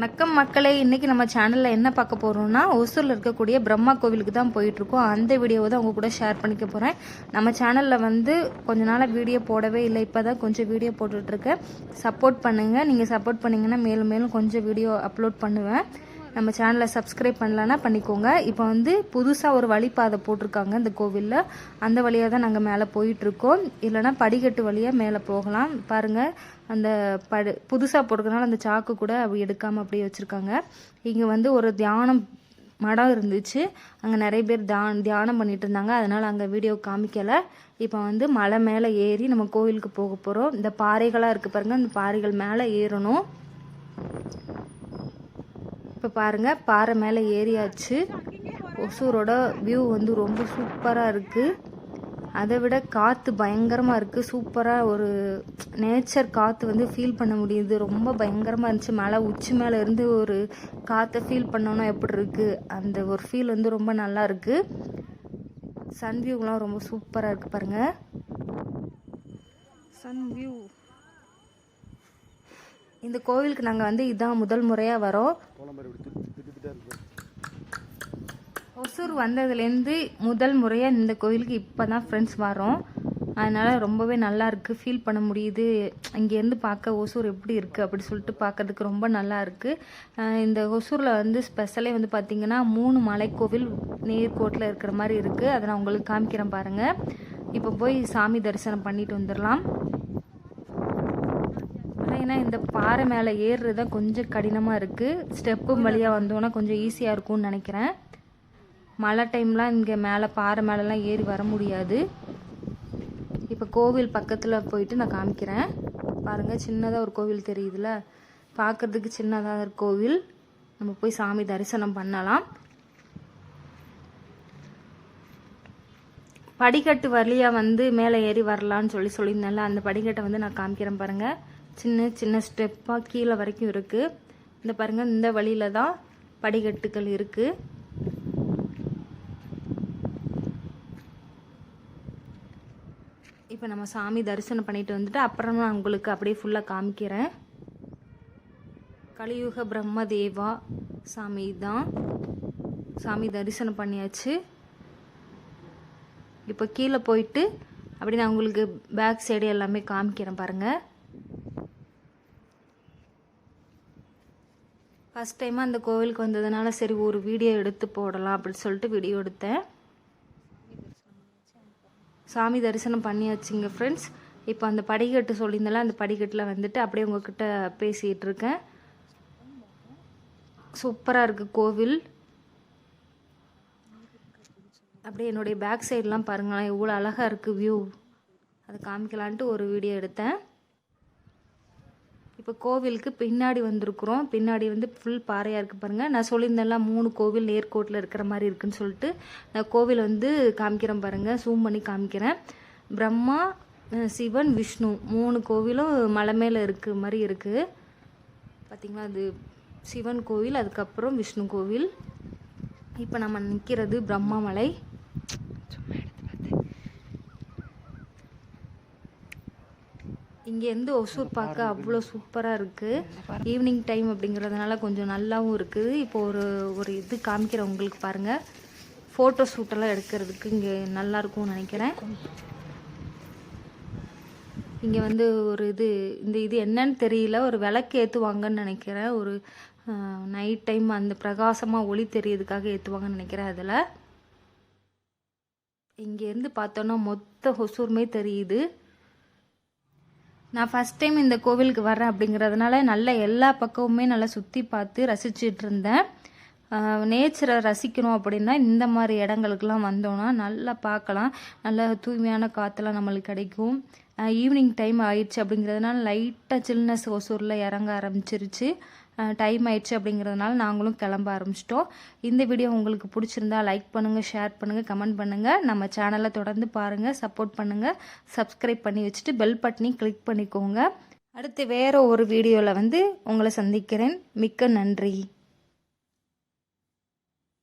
வணக்கம் மக்களே. இன்றைக்கி நம்ம சேனலில் என்ன பார்க்க போகிறோம்னா ஒசூரில் இருக்கக்கூடிய பிரம்மா கோவிலுக்கு தான் போயிட்டுருக்கோம். அந்த வீடியோவை தான் உங்கள் கூட ஷேர் பண்ணிக்க போகிறேன் நம்ம சேனலில் வந்து கொஞ்ச நாளாக வீடியோ போடவே இல்லை. இப்போ தான் கொஞ்சம் வீடியோ போட்டுட்ருக்கேன் சப்போர்ட் பண்ணுங்கள் நீங்கள் சப்போர்ட் பண்ணிங்கன்னா மேலும் மேலும் கொஞ்சம் வீடியோ அப்லோட் பண்ணுவேன். நம்ம சேனலை சப்ஸ்கிரைப் பண்ணலன்னா பண்ணிக்கோங்க. இப்போ வந்து புதுசாக ஒரு வழிப்பாதை போட்டிருக்காங்க இந்த கோவிலில். அந்த வழியாக தான் நாங்கள் மேலே போயிட்டுருக்கோம். இல்லைன்னா படிக்கட்டு வழியாக மேலே போகலாம். பாருங்கள் அந்த படு புதுசாக போட்டிருக்கனால அந்த சாக்கு கூட அப்படி எடுக்காமல் அப்படியே வச்சுருக்காங்க. இங்கே வந்து ஒரு தியானம் மடம் இருந்துச்சு. அங்கே நிறைய பேர் தியான் தியானம் பண்ணிட்டு இருந்தாங்க. அதனால் அங்கே வீடியோ காமிக்கலை. இப்போ வந்து மலை மேலே ஏறி நம்ம கோவிலுக்கு போக போகிறோம் இந்த பாறைகளாக இருக்குது பாருங்கள் அந்த பாறைகள் மேலே ஏறணும். இப்போ பாருங்கள் பாறை மேலே ஏறியாச்சு. ஒசூரோட வியூ வந்து ரொம்ப சூப்பராக இருக்குது அதை விட காற்று பயங்கரமாக இருக்குது சூப்பராக ஒரு நேச்சர் காற்று வந்து ஃபீல் பண்ண முடியுது. ரொம்ப பயங்கரமாக இருந்துச்சு. மலை உச்சி மேலே இருந்து ஒரு காற்றை ஃபீல் பண்ணோன்னா எப்படி இருக்குது அந்த ஒரு ஃபீல் வந்து ரொம்ப நல்லா இருக்குது சன் வியூலாம் ரொம்ப சூப்பராக இருக்குது பாருங்கள் சன் வியூ இந்த கோவிலுக்கு நாங்கள் வந்து இதான் முதல் முறையாக வரோம். ஒசூர் வந்ததுலேருந்து முதல் முறையாக இந்த கோவிலுக்கு இப்போ தான் ஃப்ரெண்ட்ஸ் வரோம். அதனால் ரொம்பவே நல்லா இருக்குது ஃபீல் பண்ண முடியுது. இங்கேருந்து பார்க்க ஒசூர் எப்படி இருக்குது அப்படி சொல்லிட்டு பார்க்கறதுக்கு ரொம்ப நல்லா இருக்குது இந்த ஒசூரில் வந்து ஸ்பெஷலே வந்து பார்த்திங்கன்னா மூணு மலைக்கோவில் நேர்கோட்டில் இருக்கிற மாதிரி இருக்குது அதை நான் உங்களுக்கு காமிக்கிறேன் பாருங்கள் இப்போ போய் சாமி தரிசனம் பண்ணிட்டு வந்துடலாம். ஏன்னா இந்த பாறை மேலே ஏறுறது தான் கொஞ்சம் கடினமாக இருக்குது ஸ்டெப்பு வழியாக வந்தோன்னா கொஞ்சம் ஈஸியாக இருக்கும்னு நினைக்கிறேன். மழை டைம்லாம் இங்கே மேலே பாறை மேலெலாம் ஏறி வர முடியாது. இப்போ கோவில் பக்கத்தில் போயிட்டு நான் காமிக்கிறேன். பாருங்கள் சின்னதாக ஒரு கோவில் தெரியுதுல. பார்க்குறதுக்கு சின்னதாக ஒரு கோவில். நம்ம போய் சாமி தரிசனம் பண்ணலாம். படிக்கட்டு வழியாக வந்து மேலே ஏறி வரலான்னு சொல்லி சொல்லியிருந்தேன்ல அந்த படிக்கட்டை வந்து நான் காமிக்கிறேன் பாருங்கள் சின்ன சின்ன ஸ்டெப்பாக கீழே வரைக்கும் இருக்குது இந்த பாருங்கள் இந்த வழியில் தான் படிக்கட்டுகள் இருக்குது இப்போ நம்ம சாமி தரிசனம் பண்ணிட்டு வந்துட்டு அப்புறம் நான் உங்களுக்கு அப்படியே ஃபுல்லாக காமிக்கிறேன். கலியுக பிரம்மதேவா சாமி தான் சாமி தரிசனம் பண்ணியாச்சு. இப்போ கீழே போயிட்டு அப்படி நான் உங்களுக்கு பேக் சைடு எல்லாமே காமிக்கிறேன் பாருங்கள் ஃபஸ்ட் டைமாக அந்த கோவிலுக்கு வந்ததுனால சரி ஒரு வீடியோ எடுத்து போடலாம் அப்படின்னு சொல்லிட்டு வீடியோ எடுத்தேன். சாமி தரிசனம் பண்ணியாச்சுங்க ஃப்ரெண்ட்ஸ் இப்போ அந்த படிக்கட்டு சொல்லியிருந்தால அந்த படிக்கட்டில் வந்துட்டு அப்படியே உங்ககிட்ட பேசிகிட்டு இருக்கேன். சூப்பராக இருக்குது கோவில். அப்படியே என்னுடைய பேக் சைட்லாம் பாருங்களேன் எவ்வளோ அழகாக இருக்குது வியூ அதை காமிக்கலான்ட்டு ஒரு வீடியோ எடுத்தேன். இப்போ கோவிலுக்கு பின்னாடி வந்திருக்குறோம். பின்னாடி வந்து ஃபுல் பாறையாக இருக்குது பாருங்கள் நான் சொல்லியிருந்தேன்ல மூணு கோவில் நேர்கோட்டில் இருக்கிற மாதிரி இருக்குன்னு சொல்லிட்டு. நான் கோவில் வந்து காமிக்கிறேன் பாருங்கள் ஜூம் பண்ணி காமிக்கிறேன். பிரம்மா சிவன் விஷ்ணு மூணு கோவிலும் மலை மேலே இருக்கிற மாதிரி இருக்குது பார்த்திங்களா அது சிவன் கோவில் அதுக்கப்புறம் விஷ்ணு கோவில். இப்போ நம்ம நிற்கிறது பிரம்மா மலை. இங்கேருந்து ஒசூர் பார்க்க அவ்வளோ சூப்பராக இருக்குது ஈவினிங் டைம் அப்படிங்கிறதுனால கொஞ்சம் நல்லாவும் இருக்குது. இப்போ ஒரு ஒரு இது காமிக்கிறேன் உங்களுக்கு பாருங்கள் ஃபோட்டோ ஷூட்டெல்லாம் எடுக்கிறதுக்கு இங்கே நல்லா இருக்கும்னு நினைக்கிறேன். இங்கே வந்து ஒரு இது இந்த இது என்னன்னு தெரியல. ஒரு விளக்கு ஏற்றுவாங்கன்னு நினைக்கிறேன். ஒரு நைட் டைம் அந்த பிரகாசமாக ஒளி தெரியறதுக்காக ஏற்றுவாங்கன்னு நினைக்கிறேன் அதில். இங்கேருந்து பார்த்தோன்னா மொத்த ஹொசூருமே தெரியுது. நான் ஃபஸ்ட் டைம் இந்த கோவிலுக்கு வரேன் அப்படிங்கிறதுனால நல்ல எல்லா பக்கமுமே நல்லா சுற்றி பார்த்து ரசிச்சுட்டு இருந்தேன். நேச்சரை ரசிக்கணும் அப்படின்னா இந்த மாதிரி இடங்களுக்கெல்லாம் வந்தோன்னா நல்லா பார்க்கலாம். நல்ல தூய்மையான காற்றுலாம் நம்மளுக்கு கிடைக்கும். ஈவினிங் டைம் ஆயிடுச்சு அப்படிங்கிறதுனால லைட்டாக சில்னஸ் ஒசூரில் இறங்க ஆரம்பிச்சிருச்சு. டைம் ஆயிடுச்சு அப்படிங்கிறதுனால நாங்களும் கிளம்ப ஆரம்பிச்சிட்டோம். இந்த வீடியோ உங்களுக்கு பிடிச்சிருந்தா லைக் பண்ணுங்கள் ஷேர் பண்ணுங்கள் கமெண்ட் பண்ணுங்கள் நம்ம சேனலை தொடர்ந்து பாருங்கள் சப்போர்ட் பண்ணுங்கள் சப்ஸ்கிரைப் பண்ணி வச்சுட்டு பெல் பட்டனையும் கிளிக் பண்ணிக்கோங்க. அடுத்து வேறு ஒரு வீடியோவில் வந்து உங்களை சந்திக்கிறேன். மிக்க நன்றி.